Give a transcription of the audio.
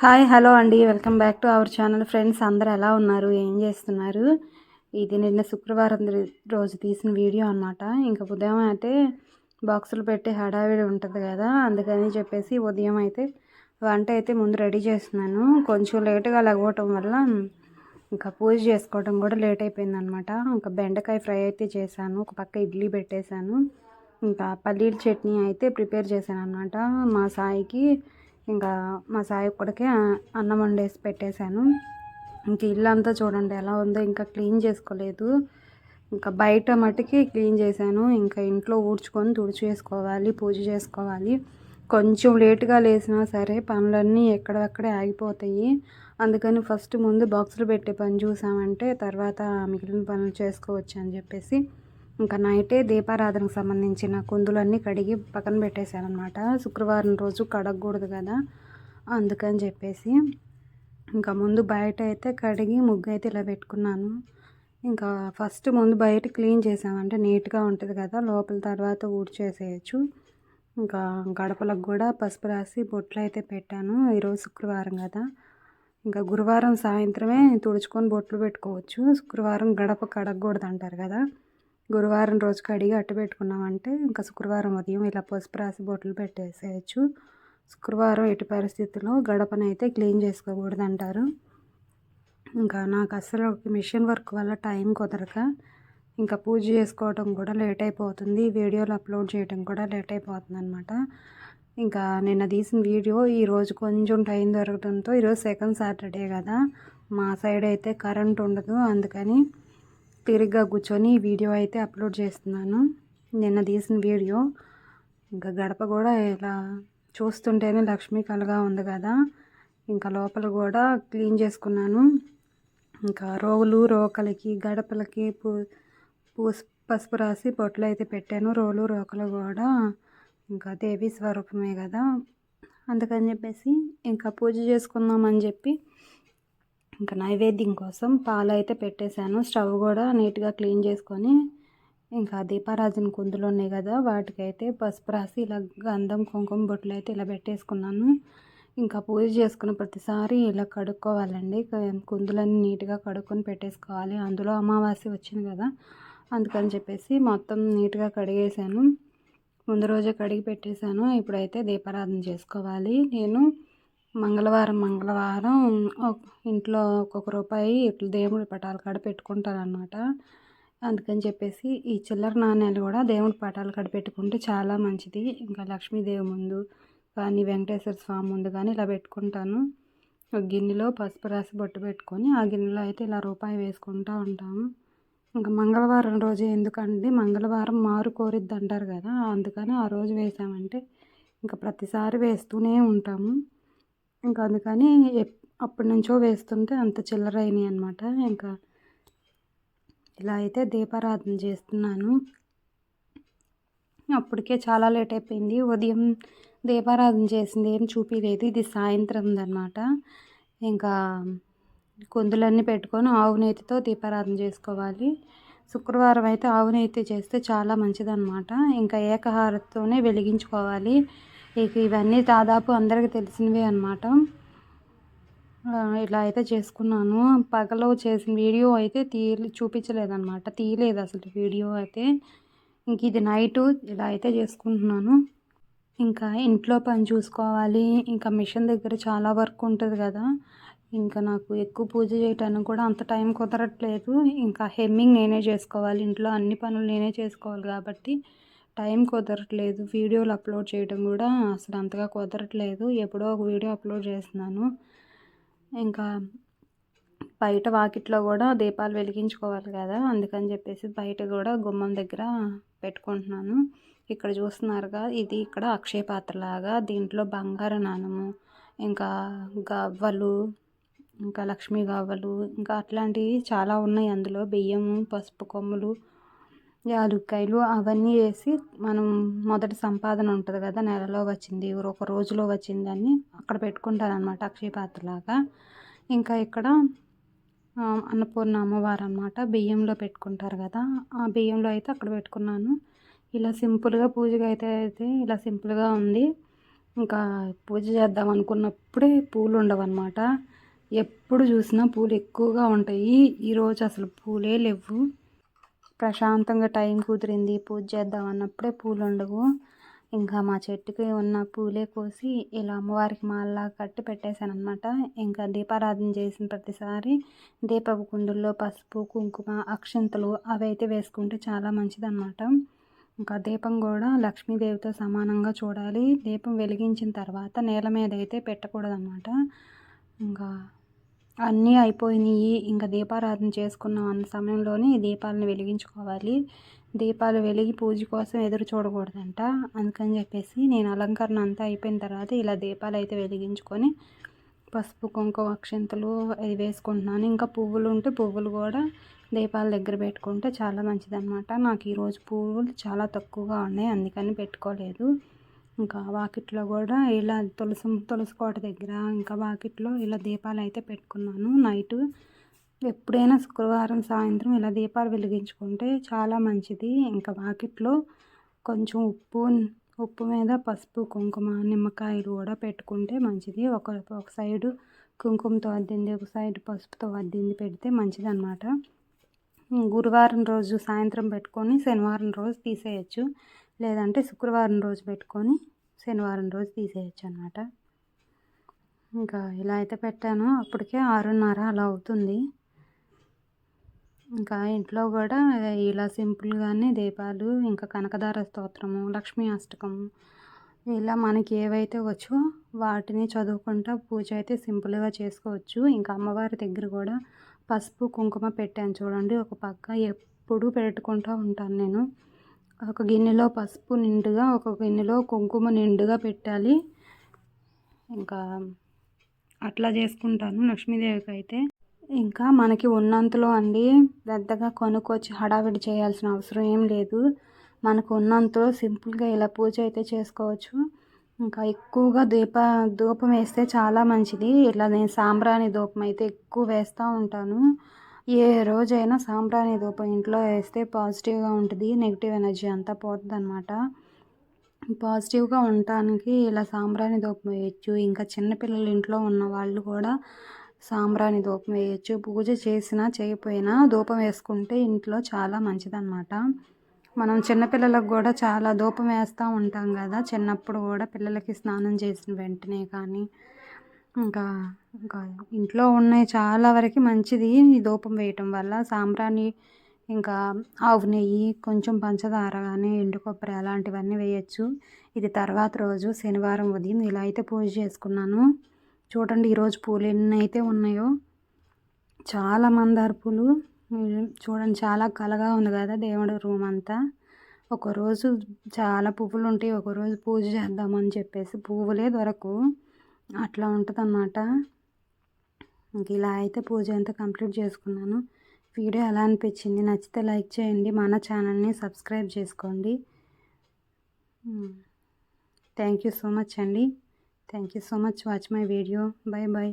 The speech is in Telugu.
హాయ్ హలో అండి. Welcome back to our channel. Friends అందరు ఎలా ఉన్నారు? ఏం చేస్తున్నారు? ఇది నిన్న శుక్రవారం రోజు తీసిన వీడియో అనమాట ఇంకా ఉదయం అయితే బాక్సులు పెట్టి హడావిడి ఉంటుంది కదా అందుకని చెప్పేసి ఉదయం అయితే వంట అయితే ముందు రెడీ చేస్తున్నాను. కొంచెం లేటుగా లగవటం వల్ల ఇంకా పూజ చేసుకోవడం కూడా లేట్ అయిపోయింది అనమాట ఇంకా బెండకాయ ఫ్రై అయితే చేశాను. ఒక పక్క ఇడ్లీ పెట్టేశాను. ఇంకా పల్లీల చట్నీ అయితే ప్రిపేర్ చేశాను అనమాట మా సాయికి. ఇంకా మా సాయి కూడా అన్నం వండేసి పెట్టేశాను. ఇంక ఇల్లు అంతా చూడండి ఎలా ఉందో ఇంకా క్లీన్ చేసుకోలేదు. ఇంకా బయట మట్టుకి క్లీన్ చేశాను. ఇంకా ఇంట్లో ఊడ్చుకొని తుడిచేసుకోవాలి పూజ చేసుకోవాలి. కొంచెం లేటుగా లేసినా సరే పనులన్నీ ఎక్కడెక్కడే ఆగిపోతాయి. అందుకని ఫస్ట్ ముందు బాక్సులు పెట్టే పని చూసామంటే తర్వాత మిగిలిన పనులు చేసుకోవచ్చు అని చెప్పేసి ఇంకా నైటే దీపారాధనకు సంబంధించిన కుందులన్నీ కడిగి పక్కన పెట్టేశాను అనమాట శుక్రవారం రోజు కడగకూడదు కదా అందుకని చెప్పేసి ఇంకా ముందు బయట అయితే కడిగి ముగ్గు అయితే ఇలా పెట్టుకున్నాను. ఇంకా ఫస్ట్ ముందు బయట క్లీన్ చేసామంటే నీట్గా ఉంటుంది కదా లోపల తర్వాత ఊడ్చేసేయచ్చు. ఇంకా గడపలకు కూడా పసుపు రాసి బొట్లు అయితే పెట్టాను ఈరోజు శుక్రవారం కదా. ఇంకా గురువారం సాయంత్రమే తుడుచుకొని బొట్లు పెట్టుకోవచ్చు. శుక్రవారం గడప కడగకూడదు అంటారు కదా. గురువారం రోజు కడిగి అట్టు పెట్టుకున్నామంటే ఇంకా శుక్రవారం ఉదయం ఇలా పసుపు రాసి బొట్లు పెట్టేసేయచ్చు. శుక్రవారం ఎటు పరిస్థితుల్లో గడపనైతే క్లీన్ చేసుకోకూడదు అంటారు ఇంకా నాకు అసలు మిషన్ వర్క్ వల్ల టైం కుదరక ఇంకా పూజ చేసుకోవడం కూడా లేట్ అయిపోతుంది. వీడియోలు అప్లోడ్ చేయడం కూడా లేట్ అయిపోతుంది అనమాట ఇంకా నిన్న తీసిన వీడియో ఈరోజు కొంచెం టైం దొరకడంతో ఈరోజు సెకండ్ సాటర్డే కదా. మా సైడ్ అయితే కరెంట్ ఉండదు. అందుకని తిరిగ్గా కూర్చొని వీడియో అయితే అప్లోడ్ చేస్తున్నాను. నిన్న తీసిన వీడియో. ఇంకా గడప కూడా ఇలా చూస్తుంటేనే లక్ష్మీ కలగా ఉంది కదా. ఇంకా లోపల కూడా క్లీన్ చేసుకున్నాను. ఇంకా రోగులు రోకలకి గడపలకి పూ పూసు పసుపు రాసి బొట్లు అయితే పెట్టాను. రోలు రోకలు కూడా. ఇంకా దేవి స్వరూపమే కదా. అందుకని చెప్పేసి ఇంకా పూజ చేసుకుందామని చెప్పి ఇంకా నైవేద్యం కోసం పాలు అయితే పెట్టేశాను. స్టవ్ కూడా నీట్గా క్లీన్ చేసుకొని ఇంకా దీపారాజన కుందులు ఉన్నాయి కదా వాటికైతే పసుపు రాసి ఇలా గంధం కుంకుమ బొట్లు అయితే ఇలా పెట్టేసుకున్నాను. ఇంకా పూజ చేసుకున్న ప్రతిసారి ఇలా కడుక్కోవాలండి. కుందులన్నీ నీట్గా కడుక్కొని పెట్టేసుకోవాలి. అందులో అమావాస్య వచ్చింది కదా అందుకని చెప్పేసి మొత్తం నీట్గా కడిగేసాను ముందు రోజే కడిగి పెట్టేశాను. ఇప్పుడైతే దీపారాధన చేసుకోవాలి. నేను మంగళవారం మంగళవారం ఇంట్లో ఒక్కొక్క రూపాయి ఇట్లా దేవుడి పటాల కాడ పెట్టుకుంటారనమాట అందుకని చెప్పేసి ఈ చిల్లర నాణ్యాలు కూడా దేవుడి పటాల కాడ పెట్టుకుంటే చాలా మంచిది. ఇంకా లక్ష్మీదేవి ముందు కానీ వెంకటేశ్వర స్వామి ముందు కానీ ఇలా పెట్టుకుంటాను. ఒక గిన్నెలో పసుపు రాసి బొట్టు పెట్టుకొని ఆ గిన్నెలో అయితే ఇలా రూపాయి వేసుకుంటూ ఉంటాము. ఇంకా మంగళవారం రోజు ఎందుకంటే మంగళవారం మారు కోరిద్ది అంటారు కదా అందుకని ఆ రోజు వేసామంటే ఇంకా ప్రతిసారి వేస్తూనే ఉంటాము. ఇంకా అందుకని ఎప్- అప్పటి నుంచో వేస్తుంటే అంత చిల్లర అయినాయి అనమాట ఇంకా ఇలా అయితే దీపారాధన చేస్తున్నాను. అప్పటికే చాలా లేట్ అయిపోయింది. ఉదయం దీపారాధన చేసింది ఏం చూపించలేదు ఇది సాయంత్రం అనమాట ఇంకా కొందులన్నీ పెట్టుకొని ఆవు నేతితో దీపారాధన చేసుకోవాలి. శుక్రవారం అయితే ఆవు నేతి చేస్తే చాలా మంచిదన్నమాట. ఇంకా ఏకహారతోనే వెలిగించుకోవాలి. ఇక ఇవన్నీ దాదాపు అందరికీ తెలిసినవే అనమాట ఇలా అయితే చేసుకున్నాను. పగలో చేసిన వీడియో అయితే తీ చూపించలేదన్నమాట. తీయలేదు అసలు వీడియో అయితే. ఇంక ఇది నైట్ ఇలా అయితే చేసుకుంటున్నాను. ఇంకా ఇంట్లో పని చూసుకోవాలి. ఇంకా మిషన్ దగ్గర చాలా వర్క్ ఉంటుంది కదా. ఇంకా నాకు ఎక్కువ పూజ చేయటానికి కూడా అంత టైం కుదరట్లేదు. ఇంకా హెమ్మింగ్ నేనే చేసుకోవాలి. ఇంట్లో అన్ని పనులు నేనే చేసుకోవాలి కాబట్టి టైం కుదరట్లేదు. వీడియోలు అప్లోడ్ చేయడం కూడా అసలు అంతగా కుదరట్లేదు. ఎప్పుడో ఒక వీడియో అప్లోడ్ చేస్తున్నాను. ఇంకా బయట వాకిట్లో కూడా దీపాలు వెలిగించుకోవాలి కదా అందుకని చెప్పేసి బయట కూడా గుమ్మం దగ్గర పెట్టుకుంటున్నాను. ఇక్కడ చూస్తున్నారుగా ఇది ఇక్కడ అక్షయ పాత్రలాగా దీంట్లో బంగారు నాణము ఇంకా గవ్వలు ఇంకా లక్ష్మీ గవ్వలు ఇంకా అట్లాంటివి చాలా ఉన్నాయి అందులో. బియ్యము పసుపు కొమ్ములు యాలుక్కాయలు అవన్నీ వేసి మనం మొదటి సంపాదన ఉంటుంది కదా నెలలో వచ్చింది ఒక రోజులో వచ్చింది అని అక్కడ పెట్టుకుంటారనమాట అక్షయపాత్రలాగా. ఇంకా ఇక్కడ అన్నపూర్ణ అమ్మవారు అనమాట బియ్యంలో పెట్టుకుంటారు కదా ఆ బియ్యంలో అయితే అక్కడ పెట్టుకున్నాను. ఇలా సింపుల్గా పూజగా అయితే అయితే ఇలా సింపుల్గా ఉంది. ఇంకా పూజ చేద్దాం అనుకున్నప్పుడే పూలు ఉండవన్నమాట. ఎప్పుడు చూసినా పూలు ఎక్కువగా ఉంటాయి. ఈరోజు అసలు పూలే లేవు. ప్రశాంతంగా టైం కుదిరింది. పూజ చేద్దాం అన్నప్పుడే పూలు ఉండవు ఇంకా మా చెట్టుకి ఉన్న పూలే కోసి ఇలా అమ్మవారికి మాలా కట్టి పెట్టేశాను అనమాట ఇంకా దీపారాధన చేసిన ప్రతిసారి దీపపు కుందుల్లో పసుపు కుంకుమ అక్షంతలు అవి అయితే వేసుకుంటే చాలా మంచిదన్నమాట. ఇంకా దీపం కూడా లక్ష్మీదేవితో సమానంగా చూడాలి. దీపం వెలిగించిన తర్వాత నేల మీద అయితే పెట్టకూడదన్నమాట. ఇంకా అన్నీ అయిపోయినాయి. ఇంకా దీపారాధన చేసుకున్నాం అన్న సమయంలోనే ఈ దీపాలను వెలిగించుకోవాలి. దీపాలు వెలిగి పూజ కోసం ఎదురు చూడకూడదంట. అందుకని చెప్పేసి నేను అలంకరణ అంతా అయిపోయిన తర్వాత ఇలా దీపాలు అయితే వెలిగించుకొని పసుపు కుంకుమ అక్షంతలు అవి వేసుకుంటున్నాను. ఇంకా పువ్వులు ఉంటే పువ్వులు కూడా దీపాల దగ్గర పెట్టుకుంటే చాలా మంచిదన్నమాట. నాకు ఈరోజు పువ్వులు చాలా తక్కువగా ఉన్నాయి. అందుకని పెట్టుకోలేదు. ఇంకా వాకిట్లో కూడా ఇలా తులసి తులసి కోట దగ్గర ఇంకా వాకిట్లో ఇలా దీపాలు అయితే పెట్టుకున్నాను. నైట్ ఎప్పుడైనా శుక్రవారం సాయంత్రం ఇలా దీపాలు వెలిగించుకుంటే చాలా మంచిది. ఇంకా వాకిట్లో కొంచెం ఉప్పు ఉప్పు మీద పసుపు కుంకుమ నిమ్మకాయలు కూడా పెట్టుకుంటే మంచిది. ఒక ఒక సైడు కుంకుమతో అద్దింది ఒక సైడ్ పసుపుతో అద్దింది పెడితే మంచిది అనమాట గురువారం రోజు సాయంత్రం పెట్టుకొని శనివారం రోజు తీసేయచ్చు. లేదంటే శుక్రవారం రోజు పెట్టుకొని శనివారం రోజు తీసేయచ్చు అనమాట ఇంకా ఇలా అయితే పెట్టాను. అప్పటికే ఆరున్నర అలా అవుతుంది. ఇంకా ఇంట్లో కూడా ఇలా సింపుల్గానే దీపాలు ఇంకా కనకదార స్తోత్రము లక్ష్మీ అష్టకము ఇలా మనకి ఏవైతే వచ్చో వాటిని చదువుకుంటా పూజ అయితే సింపుల్గా చేసుకోవచ్చు. ఇంకా అమ్మవారి దగ్గర కూడా పసుపు కుంకుమ పెట్టాను చూడండి. ఒక పక్క ఎప్పుడు పెట్టుకుంటూ ఉంటాను నేను. ఒక గిన్నెలో పసుపు నిండుగా ఒక గిన్నెలో కుంకుమ నిండుగా పెట్టాలి. ఇంకా అట్లా చేసుకుంటాను లక్ష్మీదేవికి అయితే ఇంకా మనకి ఉన్నంతలో అండి పెద్దగా కొనుక్కొచ్చి హడావిడి చేయాల్సిన అవసరం ఏం లేదు. మనకు ఉన్నంతలో సింపుల్గా ఇలా పూజ అయితే చేసుకోవచ్చు. ఇంకా ఎక్కువగా దీప ధూపం వేస్తే చాలా మంచిది. ఇట్లా నేను సాంబ్రాణి ధూపం అయితే ఎక్కువ వేస్తూ ఉంటాను. ఏ రోజైనా సాంబ్రాణి ధూపం ఇంట్లో వేస్తే పాజిటివ్గా ఉంటుంది నెగిటివ్ ఎనర్జీ అంతా పోతుంది అనమాట పాజిటివ్గా ఉండటానికి ఇలా సాంబ్రాణి ధూపం వేయచ్చు. ఇంకా చిన్నపిల్లలు ఇంట్లో ఉన్న వాళ్ళు కూడా సాంబ్రాణి ధూపం వేయచ్చు. పూజ చేసినా చేయకపోయినా ధూపం వేసుకుంటే ఇంట్లో చాలా మంచిదన్నమాట. మనం చిన్నపిల్లలకు కూడా చాలా ధూపం వేస్తూ ఉంటాం కదా. చిన్నప్పుడు కూడా పిల్లలకి స్నానం చేసిన వెంటనే కానీ ఇంకా ఇంకా ఇంట్లో ఉన్నాయి చాలా వరకు మంచిది. ఈ ధూపం వేయటం వల్ల సాంబ్రాణి ఇంకా ఆవు నెయ్యి కొంచెం పంచదార కానీ ఎండు కొబ్బరి అలాంటివన్నీ వేయచ్చు. ఇది తర్వాత రోజు శనివారం ఉదయం ఇలా అయితే పూజ చేసుకున్నాను. చూడండి ఈరోజు పూలు ఎన్ని అయితే ఉన్నాయో. చాలా మందార పూలు. చూడండి చాలా కలగా ఉంది కదా దేవుడి రూమ్ అంతా. ఒకరోజు చాలా పువ్వులు ఉంటాయి ఒకరోజు పూజ చేద్దామని చెప్పేసి పువ్వులే దొరకు. అట్లా ఉంటుందన్నమాట. ఇంక ఇలా అయితే పూజ అంతా కంప్లీట్ చేసుకున్నాను. వీడియో ఎలా అనిపించింది నచ్చితే లైక్ చేయండి మన ఛానల్ని సబ్స్క్రైబ్ చేసుకోండి. థ్యాంక్ యూ సో మచ్ అండి. Thank you so much watch my video. Bye bye